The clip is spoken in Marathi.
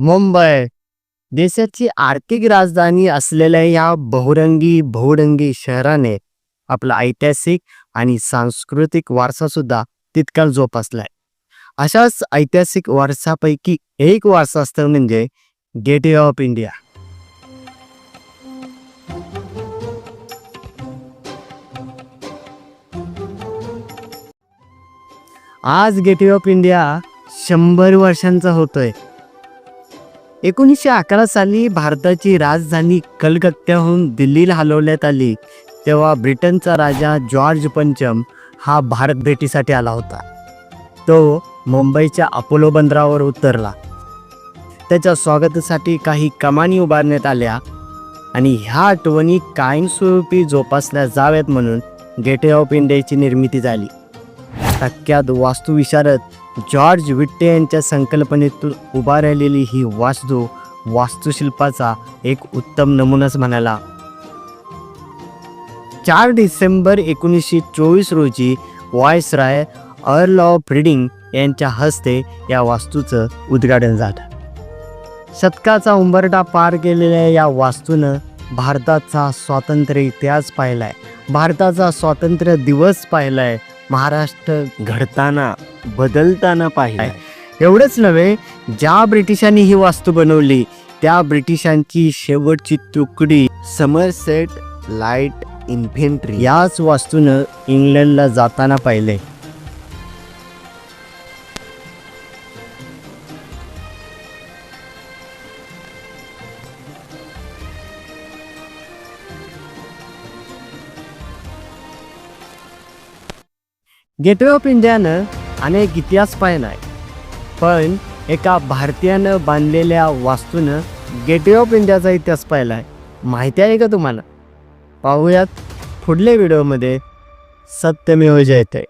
मुंबई देशाची आर्थिक राजधानी असलेल्या या बहुरंगी बहुरंगी शहराने आपला ऐतिहासिक आणि सांस्कृतिक वारसा सुद्धा तितका जोपासलाय. अशाच ऐतिहासिक वारसापैकी एक वारसास्थळ म्हणजे गेटवे ऑफ इंडिया. आज गेटवे ऑफ इंडिया शंभर वर्षांचा होतोय. एकोणीसशे अकरा साली भारताची राजधानी कलकत्त्याहून दिल्लीला हलवण्यात आली. तेव्हा ब्रिटनचा राजा जॉर्ज पंचम हा भारत भेटीसाठी आला होता. तो मुंबईच्या अपोलो बंदरावर उतरला. त्याच्या स्वागतासाठी काही कमानी उभारण्यात आल्या आणि ह्या आठवणी कायमस्वरूपी जोपासल्या जाव्यात म्हणून गेटवे ऑफ इंडियाची निर्मिती झाली. प्रख्यात वास्तुविशारद जॉर्ज विट्टे यांच्या संकल्पनेतून उभा राहिलेली ही वास्तू वास्तुशिल्पाचा एक उत्तम नमुनाच म्हणाला. चार डिसेंबर एकोणीसशे चोवीस रोजी व्हायसराय अर्ल ऑफ रिडिंग यांच्या हस्ते या वास्तूचं उद्घाटन झालं. शतकाचा उंबरटा पार केलेल्या या वास्तूनं भारताचा स्वातंत्र्य इतिहास पाहिलाय. भारताचा स्वातंत्र्य दिवस पाहिलाय. महाराष्ट्र घडताना बदलताना पाहिलाय एवढंच नव्हे ज्या ब्रिटिशांनी ही वास्तू बनवली त्या ब्रिटिशांची शेवटची तुकडी समरसेट लाइट इन्फेंट्री याच वास्तूनं इंग्लंडला जाताना पाहिले गेटवे ऑफ इंडियानं अनेक इतिहास पाहिला आहे पण एका भारतीयानं बांधलेल्या वास्तूनं गेटवे ऑफ इंडियाचा इतिहास पाहिला आहे. माहिती आहे का तुम्हाला? पाहूयात पुढल्या व्हिडिओमध्ये. सत्यमेव जयते